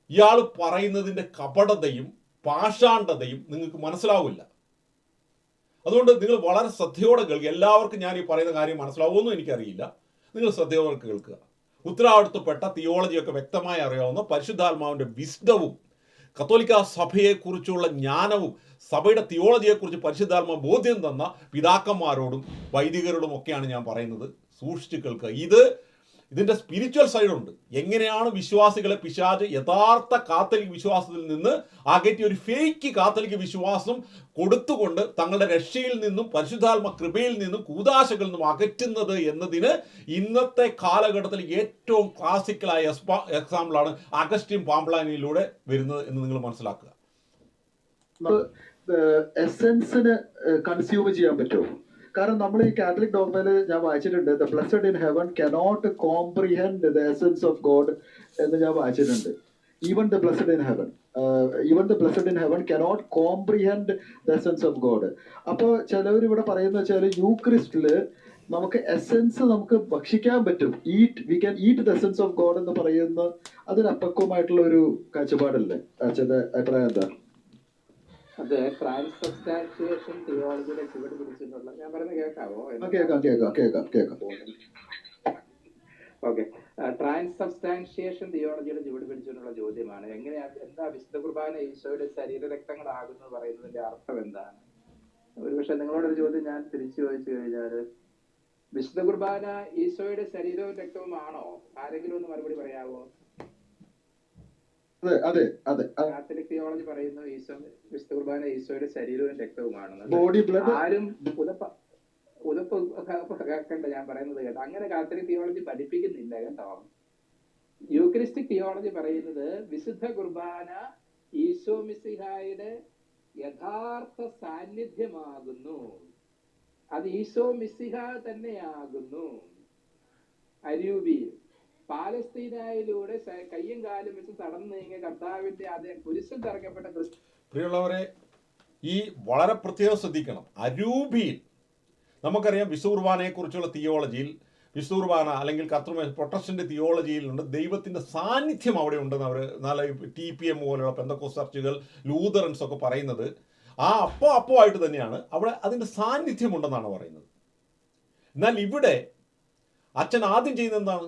ഇയാൾ പറയുന്നതിന്റെ കപടതയും പാഷാണ്ഡതയും നിങ്ങൾക്ക് മനസ്സിലാവില്ല. അതുകൊണ്ട് നിങ്ങൾ വളരെ ശ്രദ്ധയോടെ കേൾക്കുക. എല്ലാവർക്കും ഞാൻ ഈ പറയുന്ന കാര്യം മനസ്സിലാവുമെന്നും എനിക്കറിയില്ല. നിങ്ങൾ ശ്രദ്ധയോടെ കേൾക്കുക. ഉത്തരവാദിത്വപ്പെട്ട തിയോളജിയൊക്കെ വ്യക്തമായി അറിയാവുന്ന പരിശുദ്ധാത്മാവിന്റെ വിസ്ഡവും കത്തോലിക്ക സഭയെക്കുറിച്ചുള്ള ജ്ഞാനവും സഭയുടെ തിയോളജിയെക്കുറിച്ച് പരിശുദ്ധാത്മ ബോധ്യം തന്ന പിതാക്കന്മാരോടും വൈദികരോടും ഒക്കെയാണ് ഞാൻ പറയുന്നത്. സൂക്ഷിച്ചു കേൾക്കുക. ഇത് ഇതിന്റെ സ്പിരിച്വൽ സൈഡുണ്ട് എങ്ങനെയാണ് വിശ്വാസികളെ പിശാജ് യഥാർത്ഥ കാത്തലിക് വിശ്വാസത്തിൽ നിന്ന് അകറ്റി ഒരു ഫേക്ക് കാത്തലിക് വിശ്വാസം കൊടുത്തുകൊണ്ട് തങ്ങളുടെ രക്ഷയിൽ നിന്നും പരിശുദ്ധാത്മ കൃപയിൽ നിന്നും കൂതാശകളിൽ നിന്നും അകറ്റുന്നത് എന്നതിന് ഇന്നത്തെ കാലഘട്ടത്തിൽ ഏറ്റവും ക്ലാസിക്കലായ എക്സാമ്പിളാണ് അഗസ്റ്റിൻ പാമ്പ്ലാനിയിലൂടെ വരുന്നത് എന്ന് നിങ്ങൾ മനസ്സിലാക്കുക. എസെൻസിന് കൺസ്യൂം ചെയ്യാൻ പറ്റുമോ? കാരണം നമ്മൾ ഈ കാത്തലിക് ഡോഗ്മയിൽ ഞാൻ വായിച്ചിട്ടുണ്ട് the blessed in heaven cannot comprehend the essence of God എന്ന് ഞാൻ വായിച്ചിട്ടുണ്ട്. Even the blessed in heaven even the blessed in heaven cannot comprehend the essence of God അപ്പോൾ ചിലവർ ഇവിടെ പറയുന്ന വെച്ചാൽ യൂക്രിസ്റ്റിൽ നമുക്ക് എസെൻസ് നമുക്ക് ഭക്ഷിക്കാൻ പറ്റും. Eat we can eat the essence of God എന്ന് പറയുന്ന അതിന് അപ്പക്വമായിട്ടുള്ള ഒരു കാഴ്ചപ്പാടല്ലേ? അച്ഛന്റെ അഭിപ്രായം എന്താ? അത് ട്രാൻസ്സബ്സ്റ്റാൻഷിയേഷൻ തിയോളജിയുടെ ചുവട് പിടിച്ചിട്ടുള്ള ഞാൻ പറയുന്നത് കേൾക്കാവോ? ആ, കേൾക്കാം കേൾക്കാം കേൾക്കാം കേൾക്കാം. ഓക്കെ ട്രാൻസ്സബ്സ്റ്റാൻഷിയേഷൻ തിയോളജിയുടെ ചുവട് പിടിച്ചിട്ടുള്ള ചോദ്യമാണ്. എങ്ങനെയാ എന്താ വിശുദ്ധ കുർബാന ഈശോയുടെ ശരീരരക്തങ്ങളാകുന്നു പറയുന്നതിന്റെ അർത്ഥം എന്താണ്? ഒരുപക്ഷെ നിങ്ങളോടൊരു ചോദ്യം ഞാൻ തിരിച്ചു ചോദിച്ചു കഴിഞ്ഞാൽ വിശുദ്ധ കുർബാന ഈശോയുടെ ശരീരവും രക്തവുമാണോ? ആരെങ്കിലും ഒന്ന് മറുപടി പറയാവോ? അതെ അതെ കാത്തലിക് തിയോളജി പറയുന്നു ഈശോ വിശുദ്ധ കുർബാന ഈശോയുടെ ശരീരവും രക്തവുമാണെന്ന്. ബോഡി ബ്ലഡ് ആരും ഉദപ്പ ഉതപ്പ് കേൾക്കണ്ട ഞാൻ പറയുന്നത് കേട്ടോ. അങ്ങനെ കാത്തലിക് തിയോളജി പഠിപ്പിക്കുന്നില്ല കേട്ടോ. യൂക്രിസ്റ്റിക് തിയോളജി പറയുന്നത് വിശുദ്ധ കുർബാന ഈശോ മിസിഹായുടെ യഥാർത്ഥ സാന്നിധ്യമാകുന്നു. അത് ഈശോ മിസിഹ തന്നെയാകുന്നു. അരൂപിയിൽ. പാലസ്തീനായിലൂടെ കയ്യും കാലും വെച്ച് തടന്നു നീങ്ങിയ കർത്താവിന്റെ അതേ കുരിശിൽ തറക്കപ്പെട്ട പ്രിയമുള്ളവരെ ഈ വളരെ പ്രത്യേകം ശ്രദ്ധിക്കണം. അരൂപിയിൽ നമുക്കറിയാം വിശുർബാനയെക്കുറിച്ചുള്ള തിയോളജിയിൽ വിശുർബാന അല്ലെങ്കിൽ കർത്തൃമ പ്രൊട്ടസ്റ്റന്റ് തിയോളജിയിലുണ്ട്. ദൈവത്തിന്റെ സാന്നിധ്യം അവിടെ ഉണ്ടെന്ന് അവർ നല്ല ടി പി എം പോലുള്ള പെന്തക്കോസ് ചർച്ചുകൾ ലൂതറൻസ് ഒക്കെ പറയുന്നത്. ആ അപ്പോ അപ്പോ ആയിട്ട് തന്നെയാണ് അവിടെ അതിന്റെ സാന്നിധ്യം ഉണ്ടെന്നാണ് പറയുന്നത്. എന്നാൽ ഇവിടെ അച്ഛൻ ആദ്യം ചെയ്യുന്നത് എന്താണ്?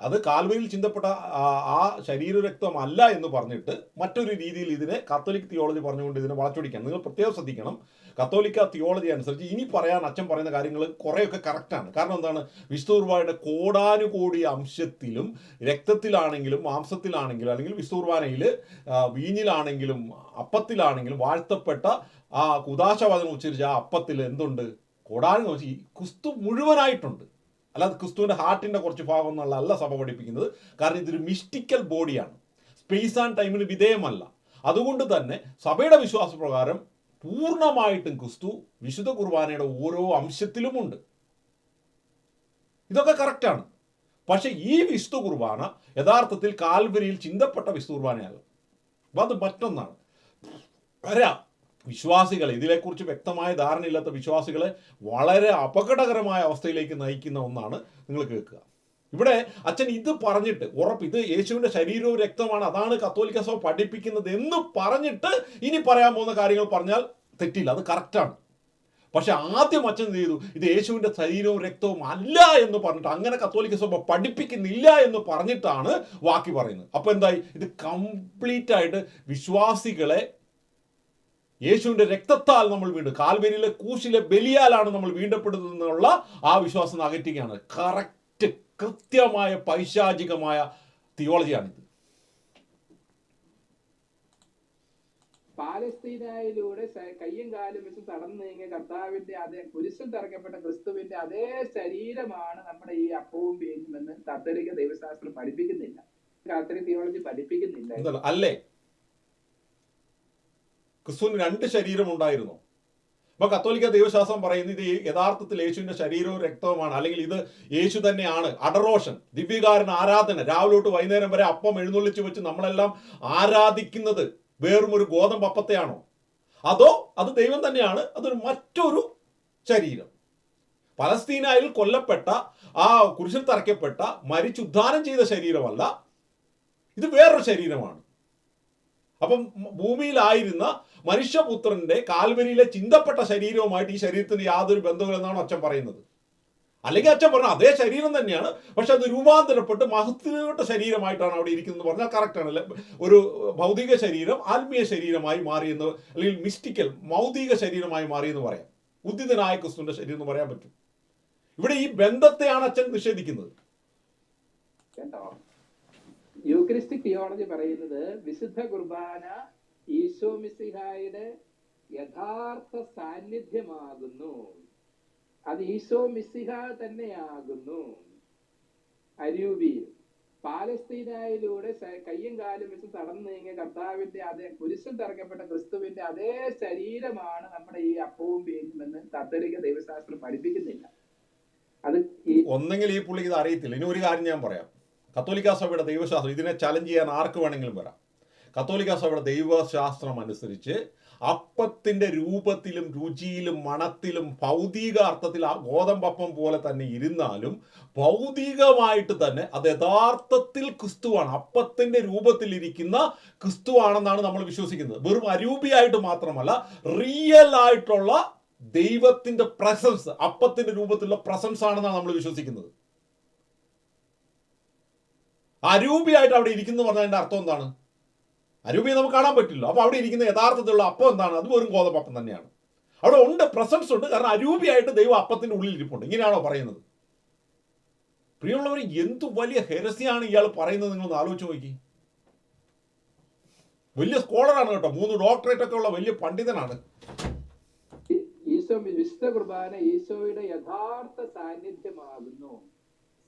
അത് കാൽവയിൽ ചിന്തപ്പെട്ട ആ- ശരീരരക്തമല്ല എന്ന് പറഞ്ഞിട്ട് മറ്റൊരു രീതിയിൽ ഇതിനെ കത്തോലിക് തിയോളജി പറഞ്ഞുകൊണ്ട് ഇതിനെ വളച്ചൊടിക്കാൻ. നിങ്ങൾ പ്രത്യേകം ശ്രദ്ധിക്കണം. കത്തോലിക്ക തിയോളജി അനുസരിച്ച് ഇനി പറയാൻ അച്ഛൻ പറയുന്ന കാര്യങ്ങൾ കുറേയൊക്കെ കറക്റ്റാണ് കാരണം എന്താണ്? വിസ്തുർവായുടെ കോടാനുകോടി അംശത്തിലും രക്തത്തിലാണെങ്കിലും മാംസത്തിലാണെങ്കിലും അല്ലെങ്കിൽ വിസ്തുർവാനയിൽ വീഞ്ഞിലാണെങ്കിലും അപ്പത്തിലാണെങ്കിലും വാഴ്ത്തപ്പെട്ട ആ കുദാശവാദനം ഉച്ചരിച്ച ആ അപ്പത്തിൽ എന്തുണ്ട്? കോടാനു ഈ ക്രിസ്തു മുഴുവനായിട്ടുണ്ട്. അല്ലാതെ ക്രിസ്തുവിന്റെ ഹാർട്ടിന്റെ കുറച്ച് ഭാഗം എന്നുള്ള അല്ല സഭ പഠിപ്പിക്കുന്നത്. കാരണം ഇതൊരു മിസ്റ്റിക്കൽ ബോഡിയാണ് സ്പേസ് ആൻഡ് ടൈമിന് വിധേയമല്ല. അതുകൊണ്ട് തന്നെ സഭയുടെ വിശ്വാസപ്രകാരം പൂർണമായിട്ടും ക്രിസ്തു വിശുദ്ധ കുർബാനയുടെ ഓരോ അംശത്തിലുമുണ്ട് ഇതൊക്കെ കറക്റ്റാണ് പക്ഷേ ഈ വിശുദ്ധ കുർബാന യഥാർത്ഥത്തിൽ കാൽവരിയിൽ ചിന്തപ്പെട്ട വിശുദ്ധ കുർബാനയല്ല. അപ്പം അത് മറ്റൊന്നാണ്. വരാം. വിശ്വാസികളെ ഇതിനെക്കുറിച്ച് വ്യക്തമായ ധാരണയില്ലാത്ത വിശ്വാസികളെ വളരെ അപകടകരമായ അവസ്ഥയിലേക്ക് നയിക്കുന്ന ഒന്നാണ് നിങ്ങൾ കേൾക്കുക. ഇവിടെ അച്ഛൻ ഇത് പറഞ്ഞിട്ട് ഉറപ്പ് ഇത് യേശുവിന്റെ ശരീരവും രക്തമാണ് അതാണ് കത്തോലിക്ക സഭ പഠിപ്പിക്കുന്നത് എന്ന് പറഞ്ഞിട്ട് ഇനി പറയാൻ പോകുന്ന കാര്യങ്ങൾ പറഞ്ഞാൽ തെറ്റില്ല അത് കറക്റ്റാണ് പക്ഷെ ആദ്യം അച്ഛൻ ചെയ്തു? ഇത് യേശുവിന്റെ ശരീരവും രക്തവും അല്ല എന്ന് പറഞ്ഞിട്ട് അങ്ങനെ കത്തോലിക്ക സഭ പഠിപ്പിക്കുന്നില്ല എന്ന് പറഞ്ഞിട്ടാണ് വാക്കി പറയുന്നത്. അപ്പോൾ എന്തായി? ഇത് കംപ്ലീറ്റ് ആയിട്ട് വിശ്വാസികളെ യേശുവിന്റെ രക്തത്താൽ നമ്മൾ വീണ്ടും കാൽവരിയിലെ കൂശിലെ ബലിയാലാണ് നമ്മൾ വീണ്ടപ്പെടുന്നതെന്നുള്ള ആ വിശ്വാസം അകറ്റുകയാണ് കറക്റ്റ് കൃത്യമായ പൈശാചികമായ തിയോളജിയാണിത്. പാലസ്തീനായിലൂടെ കയ്യും കാലും വെച്ച് തടന്നു നീങ്ങിയ കർത്താവിന്റെ അതേ കുരിശിൽ തറക്കപ്പെട്ട ക്രിസ്തുവിന്റെ അതേ ശരീരമാണ് നമ്മുടെ ഈ അപ്പവും വീഞ്ഞും എന്ന് കത്തോലിക്ക ദൈവശാസ്ത്രം പഠിപ്പിക്കുന്നില്ല. കാത്തലിക് തിയോളജി പഠിപ്പിക്കുന്നില്ല. അല്ലേ? ക്രിസ്തുവിന് രണ്ട് ശരീരം ഉണ്ടായിരുന്നു. അപ്പൊ കത്തോലിക്ക ദൈവശാസ്ത്രം പറയുന്നത് ഇത് യഥാർത്ഥത്തിൽ യേശുവിന്റെ ശരീരവും രക്തവുമാണ്. അല്ലെങ്കിൽ ഇത് യേശു തന്നെയാണ്. അഡറോഷൻ ദിവ്യകാരൻ ആരാധന. രാവിലെ തൊട്ട് വൈകുന്നേരം വരെ അപ്പം എഴുന്നള്ളിച്ച് വെച്ച് നമ്മളെല്ലാം ആരാധിക്കുന്നത് വേറും ഒരു ഗോതമ്പ് അപ്പത്തെയാണോ? അതോ അത് ദൈവം തന്നെയാണ്. അതൊരു മറ്റൊരു ശരീരം. പലസ്തീനായിൽ കൊല്ലപ്പെട്ട ആ കുരിശിൽ തറയ്ക്കപ്പെട്ട മരിച്ചുദ്ധാനം ചെയ്ത ശരീരമല്ല. ഇത് വേറൊരു ശരീരമാണ്. അപ്പം ഭൂമിയിലായിരുന്ന മനുഷ്യപുത്രന്റെ കാൽവരിയിലെ ചിന്തപ്പെട്ട ശരീരവുമായിട്ട് ഈ ശരീരത്തിന് യാതൊരു ബന്ധമില്ലെന്നാണ് അച്ഛൻ പറയുന്നത്. അല്ലെങ്കിൽ അച്ഛൻ പറഞ്ഞു അതേ ശരീരം തന്നെയാണ് പക്ഷെ അത് രൂപാന്തരപ്പെട്ട് മഹത്വപ്പെട്ട ശരീരമായിട്ടാണ് അവിടെ ഇരിക്കുന്നത് പറഞ്ഞാൽ കറക്റ്റ് ആണ്. ഒരു ഭൗതിക ശരീരം ആത്മീയ ശരീരമായി മാറിയെന്ന് അല്ലെങ്കിൽ മിസ്റ്റിക്കൽ മൗതിക ശരീരമായി മാറിയെന്ന് പറയാം. ഉദ്ദിതനായ ക്രിസ്തുവിന്റെ ശരീരം എന്ന് പറയാൻ പറ്റും. ഇവിടെ ഈ ബന്ധത്തെയാണ് അച്ഛൻ നിഷേധിക്കുന്നത്. യൂക്രിസ്റ്റിക് തിയോളജി പറയുന്നത് വിശുദ്ധ കുർബാന ഈശോ മിസിഹായുടെ യഥാർത്ഥ സാന്നിധ്യമാകുന്നു. അത് ഈശോ മിസിഹ തന്നെയാകുന്നു. അരൂപിയിൽ പാലസ്തീനായിലൂടെ കയ്യും കാലും വെച്ച് തടന്നു നീങ്ങിയ കർത്താവിന്റെ അതേ കുരിശിൽ തറക്കപ്പെട്ട ക്രിസ്തുവിന്റെ അതേ ശരീരമാണ് നമ്മുടെ ഈ അപ്പവും വീഞ്ഞും എന്ന് കത്തോലിക്ക ദൈവശാസ്ത്രം പഠിപ്പിക്കുന്നില്ല. അത് ഒന്നെങ്കിൽ ഈ പുള്ളി ഇത് അറിയത്തില്ല. ഇനി ഒരു കാര്യം ഞാൻ പറയാം. കത്തോലിക്ക സഭയുടെ ദൈവശാസ്ത്രം ഇതിനെ ചലഞ്ച് ചെയ്യാൻ ആർക്ക് വേണമെങ്കിലും വരാം? കത്തോലിക്ക സഭയുടെ ദൈവശാസ്ത്രം അനുസരിച്ച് അപ്പത്തിന്റെ രൂപത്തിലും രുചിയിലും മണത്തിലും ഭൗതിക അർത്ഥത്തിൽ ആ ഗോതമ്പപ്പം പോലെ തന്നെ ഇരുന്നാലും ഭൗതികമായിട്ട് തന്നെ അത് യഥാർത്ഥത്തിൽ ക്രിസ്തുവാണ്. അപ്പത്തിന്റെ രൂപത്തിലിരിക്കുന്ന ക്രിസ്തുവാണെന്നാണ് നമ്മൾ വിശ്വസിക്കുന്നത്. വെറും അരൂപിയായിട്ട് മാത്രമല്ല റിയൽ ആയിട്ടുള്ള ദൈവത്തിന്റെ പ്രസൻസ് അപ്പത്തിന്റെ രൂപത്തിലുള്ള പ്രസൻസ് ആണെന്നാണ് നമ്മൾ വിശ്വസിക്കുന്നത്. അരൂപിയായിട്ട് അവിടെ ഇരിക്കുന്നു പറഞ്ഞതിന്റെ അർത്ഥം എന്താണ്? അരൂപിയെ നമുക്ക് കാണാൻ പറ്റില്ല. അപ്പോൾ അവിടെ ഇരിക്കുന്ന യഥാർത്ഥത്തിലുള്ള അപ്പം എന്താണ്? അത് വെറും ഗോതമ്പപ്പം തന്നെയാണ്. അവിടെ ഉണ്ട് പ്രസൻസ് ഉണ്ട്. കാരണം അരൂപിയായിട്ട് ദൈവം അപ്പത്തിന്റെ ഉള്ളിൽ ഇരിപ്പുണ്ട് ഇങ്ങനെയാണോ പറയുന്നത്? പ്രിയമുള്ളവർ എന്തു വലിയ ഹെരസിയാണ് ഇയാൾ പറയുന്നത്? നിങ്ങളൊന്ന് ആലോചിച്ച് നോക്കി. വലിയ സ്കോളറാണ് കേട്ടോ. മൂന്ന് ഡോക്ടറേറ്റ് ഒക്കെ ഉള്ള വലിയ പണ്ഡിതനാണ്. ഈശോ കുർബാന ഈശോയുടെ യഥാർത്ഥ സാന്നിധ്യമാകുന്നു.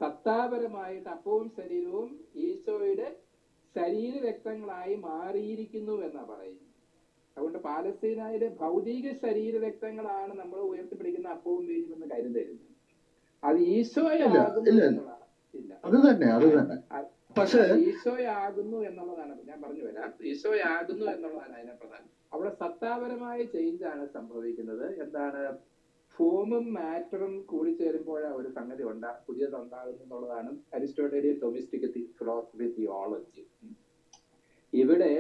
സത്താപരമായിട്ട് അപ്പവും ശരീരവും ഈശോയുടെ ശരീര രക്തങ്ങളായി മാറിയിരിക്കുന്നു എന്നാ പറയുന്നത്. അതുകൊണ്ട് പാലസ്തീനായുടെ ഭൗതിക ശരീര രക്തങ്ങളാണ് നമ്മൾ ഉയർത്തിപ്പിടിക്കുന്ന അപ്പവും വീഞ്ഞും എന്ന് കരുതരുത്. അത് ഈശോയാകുന്നു അത് തന്നെ അത് തന്നെ. പക്ഷേ ഈശോയാകുന്നു എന്നുള്ളതാണ്. ഞാൻ പറഞ്ഞു വരാം. ഈശോയാകുന്നു എന്നുള്ളതാണ് അതിനെ പ്രധാനം. അവിടെ സത്താപരമായ ചേഞ്ച് ആണ് സംഭവിക്കുന്നത്. എന്താണ്? ഫോമും മാറ്ററും കൂടിച്ചേരുമ്പോഴാണ് ഒരു സംഗതി ഉണ്ടാ. പുതിയത് ഉണ്ടാകുന്നു എന്നുള്ളതാണ് അരിസ്റ്റോട്ടേലിയൻ ഡൊമിസ്റ്റിക് ഫിലോസഫി തിയോളജി ഇവിടെ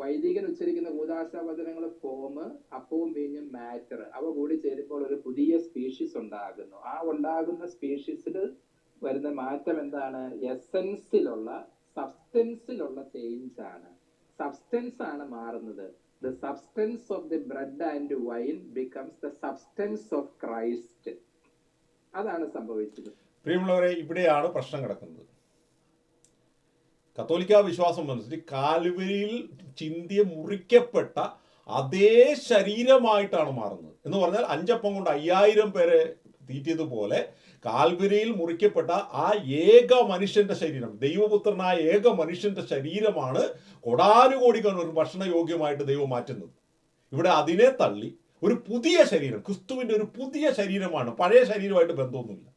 വൈദികൻ ഉച്ചരിക്കുന്ന കൂതാശാവചനങ്ങൾ ഫോം അപ്പവും വീഞ്ഞും മാറ്റർ അവ കൂടി ചേരുമ്പോൾ ഒരു പുതിയ സ്പീഷീസ് ഉണ്ടാകുന്നു. ആ ഉണ്ടാകുന്ന സ്പീഷീസിൽ വരുന്ന മാറ്റം എന്താണ്? എസൻസിലുള്ള സബ്സ്റ്റൻസിലുള്ള ചേഞ്ച് ആണ്. സബ്സ്റ്റൻസ് ആണ് മാറുന്നത്. The substance of the bread and wine becomes the substance of Christ അതാണ് സംഭവിച്ചത്. പ്രിയമുള്ളവരെ ഇവിടെയാണ് പ്രശ്നം കിടക്കുന്നത്. കത്തോലിക്ക വിശ്വാസം അനുസരിച്ച് കാൽവരിയിൽ ചിന്തിയ മുറിക്കപ്പെട്ട അതേ ശരീരമായിട്ടാണ് മാറുന്നത്. എന്ന് പറഞ്ഞാൽ അഞ്ചപ്പം കൊണ്ട് അയ്യായിരം പേരെ തീറ്റിയതുപോലെ കാൽവരിയിൽ മുറിക്കപ്പെട്ട ആ ഏക മനുഷ്യന്റെ ശരീരം ദൈവപുത്രനായ ഏക മനുഷ്യന്റെ ശരീരമാണ് കൊടാനുകോടിക്കാൻ ഒരു ഭക്ഷണയോഗ്യമായിട്ട് ദൈവം മാറ്റുന്നത്. ഇവിടെ അതിനെ തള്ളി ഒരു പുതിയ ശരീരം ക്രിസ്തുവിന്റെ ഒരു പുതിയ ശരീരമാണ് പഴയ ശരീരമായിട്ട് ബന്ധമൊന്നുമില്ല.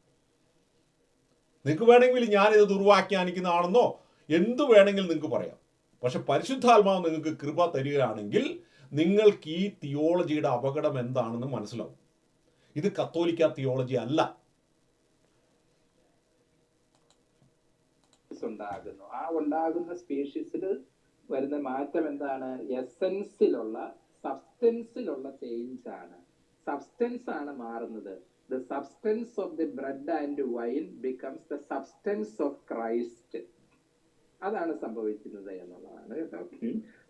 നിങ്ങൾക്ക് വേണമെങ്കിൽ ഞാനിത് ദുർവാഖ്യാനിക്കുന്നതാണെന്നോ എന്തു വേണമെങ്കിലും നിങ്ങൾക്ക് പറയാം. പക്ഷെ പരിശുദ്ധാത്മാവ് നിങ്ങൾക്ക് കൃപ തരികയാണെങ്കിൽ നിങ്ങൾക്ക് ഈ തിയോളജിയുടെ അപകടം എന്താണെന്ന് മനസ്സിലാവും. ഇത് കത്തോലിക്ക തിയോളജി അല്ല. ഉണ്ടാകുന്നു. ആ ഉണ്ടാകുന്ന സ്പീഷീസിൽ വരുന്ന മാറ്റം എന്താണ്? എസൻസിലുള്ള സബ്സ്റ്റൻസിലുള്ള ചേഞ്ച് ആണ് സബ്സ്റ്റൻസ് ആണ് മാറുന്നത്. The substance of the bread and wine becomes the substance of Christ അതാണ് സംഭവിക്കുന്നത് എന്നുള്ളതാണ് കേട്ടോ.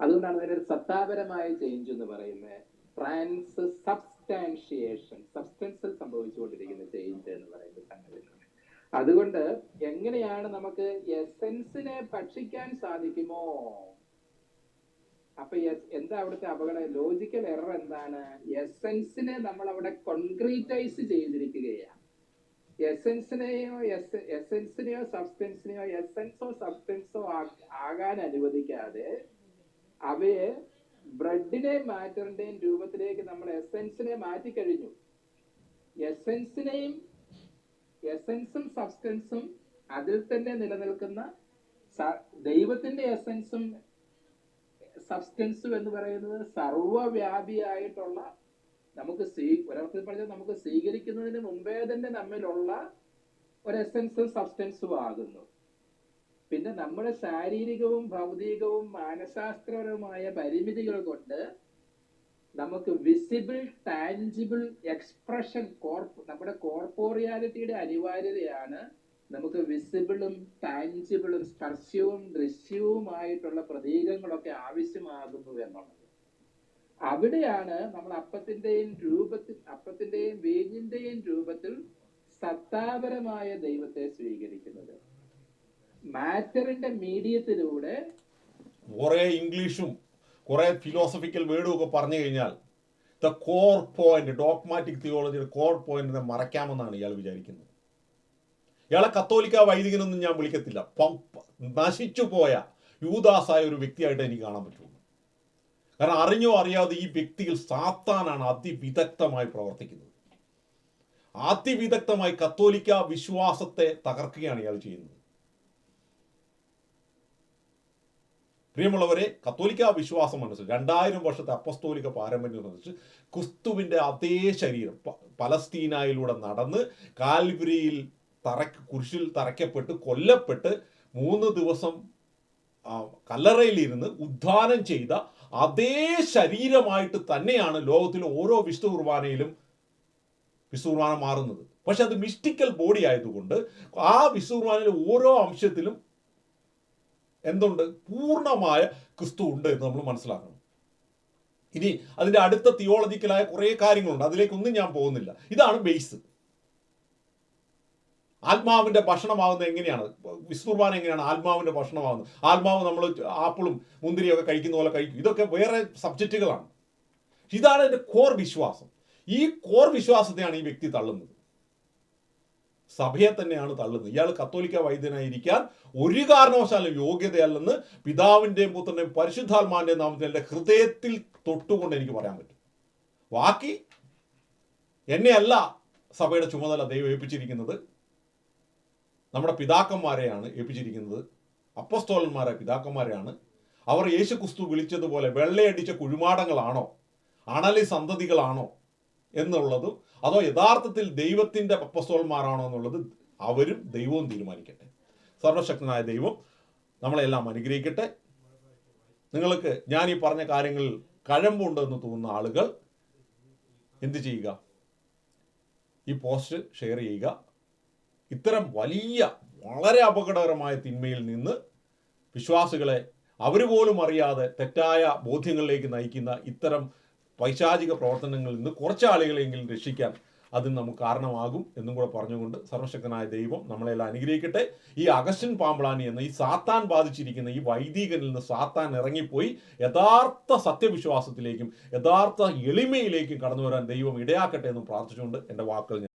അതുകൊണ്ടാണ് അതിന്റെ സത്താപരമായ ചേഞ്ച് എന്ന് പറയുന്നത്. ട്രാൻസ് സബ്സ്റ്റാൻഷിയേഷൻ സബ്സ്റ്റൻസിൽ സംഭവിച്ചുകൊണ്ടിരിക്കുന്ന ചേഞ്ച് എന്ന് പറയുന്ന സംഗതി അതുകൊണ്ട് എങ്ങനെയാണ് നമുക്ക് എസെൻസിനെ ഭക്ഷിക്കാൻ സാധിക്കുമോ? അപ്പൊ എന്താ അവിടുത്തെ അപകട? ലോജിക്കൽ എറർ എന്താണ്? എസെൻസിനെ നമ്മൾ അവിടെ കോൺക്രീറ്റൈസ് ചെയ്തിരിക്കുകയാണ് എസെൻസിനെയോ എസെൻസിനെയോ സബ്സ്റ്റൻസിനെയോ എസെൻസോ സബ്സ്റ്റൻസോ ആകാൻ അനുവദിക്കാതെ അവയെ ബ്രെഡിനെ മാറ്ററിന്റെയും രൂപത്തിലേക്ക് നമ്മൾ എസെൻസിനെ മാറ്റിക്കഴിഞ്ഞു. എസെൻസിനെയും എസെൻസും സബ്സ്റ്റൻസും അതിൽ തന്നെ നിലനിൽക്കുന്ന ദൈവത്തിന്റെ എസൻസും സബ്സ്റ്റൻസും എന്ന് പറയുന്നത് സർവവ്യാപിയായിട്ടുള്ള നമുക്ക് സ്വീ ഒരർത്ഥത്തിൽ പറഞ്ഞാൽ നമുക്ക് സ്വീകരിക്കുന്നതിന് മുമ്പേ തന്നെ നമ്മിലുള്ള ഒരു എസൻസും സബ്സ്റ്റൻസും ആകുന്നു. പിന്നെ നമ്മുടെ ശാരീരികവും ഭൗതികവും മാനശാസ്ത്രപരവുമായ പരിമിതികൾ കൊണ്ട് നമുക്ക് വിസിബിൾ ടാൻജിബിൾ എക്സ്പ്രഷൻ കോർപ്പ് നമ്മുടെ കോർപ്പോറിയാലിറ്റിയുടെ അനിവാര്യതയാണ് നമുക്ക് വിസിബിളും ടാൻജിബിളും സ്പർശ്യവും ദൃശ്യവുമായിട്ടുള്ള പ്രതീകങ്ങളൊക്കെ ആവശ്യമാകുന്നു എന്നുള്ളത്. അവിടെയാണ് നമ്മൾ അപ്പത്തിന്റെയും രൂപത്തിൽ അപ്പത്തിന്റെയും വീഞ്ഞിന്റെയും രൂപത്തിൽ സത്താപരമായ ദൈവത്തെ സ്വീകരിക്കുന്നത്. മാറ്ററിന്റെ മീഡിയത്തിലൂടെ കുറെ ഇംഗ്ലീഷും കുറെ ഫിലോസഫിക്കൽ വേർഡും ഒക്കെ പറഞ്ഞു കഴിഞ്ഞാൽ ദ കോർ പോയിന്റ് ഡോക്മാറ്റിക് തിയോളജിയുടെ കോർ പോയിന്റിനെ മറയ്ക്കാമെന്നാണ് ഇയാൾ വിചാരിക്കുന്നത്. ഇയാളെ കത്തോലിക്ക വൈദികനൊന്നും ഞാൻ വിളിക്കത്തില്ല. നശിച്ചു പോയ യൂദാസായ ഒരു വ്യക്തിയായിട്ട് എനിക്ക് കാണാൻ പറ്റുള്ളൂ. കാരണം അറിഞ്ഞോ അറിയാതെ ഈ വ്യക്തിയിൽ സാത്താനാണ് അതിവിദഗ്ധമായി പ്രവർത്തിക്കുന്നത്. അതിവിദഗ്ധമായി കത്തോലിക്ക വിശ്വാസത്തെ തകർക്കുകയാണ് ഇയാൾ ചെയ്യുന്നത്. പ്രിയമുള്ളവരെ കത്തോലിക്ക വിശ്വാസം അനുസരിച്ച് രണ്ടായിരം വർഷത്തെ അപ്പസ്തോലിക പാരമ്പര്യം അനുസരിച്ച് ക്രിസ്തുവിന്റെ അതേ ശരീരം പലസ്തീനായിലൂടെ നടന്ന് കാൽവരിയിൽ തറയ്ക്ക് കുരിശിൽ തറയ്ക്കപ്പെട്ട് കൊല്ലപ്പെട്ട് മൂന്ന് ദിവസം കല്ലറയിലിരുന്ന് ഉദ്ധാനം ചെയ്ത അതേ ശരീരമായിട്ട് തന്നെയാണ് ലോകത്തിലെ ഓരോ വിശുദ്ധ കുർബാനയിലും വിശുദ്ധ കുർബാന മാറുന്നത്. പക്ഷെ അത് മിസ്റ്റിക്കൽ ബോഡി ആയതുകൊണ്ട് ആ വിശുദ്ധ കുർബാനയിലെ ഓരോ അംശത്തിലും എന്തുണ്ട്? പൂർണമായ ക്രിസ്തു ഉണ്ട് എന്ന് നമ്മൾ മനസ്സിലാക്കണം. ഇനി അതിന്റെ അടുത്ത തിയോളജിക്കലായ കുറേ കാര്യങ്ങളുണ്ട്. അതിലേക്കൊന്നും ഞാൻ പോകുന്നില്ല. ഇതാണ് ബേസ് ആത്മാവിന്റെ ഭക്ഷണമാകുന്നത് എങ്ങനെയാണ്? വിസ്തുർബാന എങ്ങനെയാണ് ആത്മാവിന്റെ ഭക്ഷണമാകുന്നത് ആത്മാവ് നമ്മൾ ആപ്പിളും മുന്തിരിയൊക്കെ കഴിക്കുന്ന പോലെ കഴിക്കും. ഇതൊക്കെ വേറെ സബ്ജക്റ്റുകളാണ്. ഇതാണ് എന്റെ കോർ വിശ്വാസം. ഈ കോർ വിശ്വാസത്തെയാണ് ഈ വ്യക്തി തള്ളുന്നത്. സഭയെ തന്നെയാണ് തള്ളുന്നത്. ഇയാൾ കത്തോലിക്ക വൈദ്യനായിരിക്കാൻ ഒരു കാരണവശാലും യോഗ്യതയല്ലെന്ന് പിതാവിന്റെയും പുത്രന്റെയും പരിശുദ്ധാത്മാവിന്റെയും നാമത്തിൽ എന്റെ ഹൃദയത്തിൽ തൊട്ടുകൊണ്ട് എനിക്ക് പറയാൻ പറ്റും. ബാക്കി എന്നെയല്ല സഭയുടെ ചുമതല ദൈവം ഏൽപ്പിച്ചിരിക്കുന്നത്. നമ്മുടെ പിതാക്കന്മാരെയാണ് ഏൽപ്പിച്ചിരിക്കുന്നത്. അപ്പസ്തോലന്മാരെ പിതാക്കന്മാരെയാണ്. അവർ യേശു ക്രിസ്തു വിളിച്ചതുപോലെ വെള്ളയടിച്ച കുഴിമാടങ്ങളാണോ? അണലി സന്തതികളാണോ? എന്നുള്ളത് അതോ യഥാർത്ഥത്തിൽ ദൈവത്തിന്റെ അപ്പസ്തോലന്മാരാണോ എന്നുള്ളത് അവരും ദൈവവും തീരുമാനിക്കട്ടെ. സർവശക്തനായ ദൈവം നമ്മളെല്ലാം അനുഗ്രഹിക്കട്ടെ. നിങ്ങൾക്ക് ഞാൻ ഈ പറഞ്ഞ കാര്യങ്ങളിൽ കഴമ്പുണ്ടെന്ന് തോന്നുന്ന ആളുകൾ എന്ത് ചെയ്യുക? ഈ പോസ്റ്റ് ഷെയർ ചെയ്യുക. ഇത്തരം വലിയ വളരെ അപകടകരമായ തിന്മയിൽ നിന്ന് വിശ്വാസികളെ അവർ പോലും അറിയാതെ തെറ്റായ ബോധ്യങ്ങളിലേക്ക് നയിക്കുന്ന ഇത്തരം പൈശാചിക പ്രവർത്തനങ്ങളിൽ നിന്ന് കുറച്ച് ആളുകളെങ്കിലും രക്ഷിക്കാൻ അത് നമുക്ക് കാരണമാകും എന്നും കൂടെ പറഞ്ഞുകൊണ്ട് സർവശക്തനായ ദൈവം നമ്മളെല്ലാം അനുഗ്രഹിക്കട്ടെ. ഈ അഗസ്റ്റിൻ പാമ്പളാനി എന്ന ഈ സാത്താൻ ബാധിച്ചിരിക്കുന്ന ഈ വൈദികനിൽ നിന്ന് സാത്താൻ ഇറങ്ങിപ്പോയി യഥാർത്ഥ സത്യവിശ്വാസത്തിലേക്കും യഥാർത്ഥ എളിമയിലേക്കും കടന്നു വരാൻ ദൈവം ഇടയാക്കട്ടെ എന്ന് പ്രാർത്ഥിച്ചുകൊണ്ട് എന്റെ വാക്കുകൾ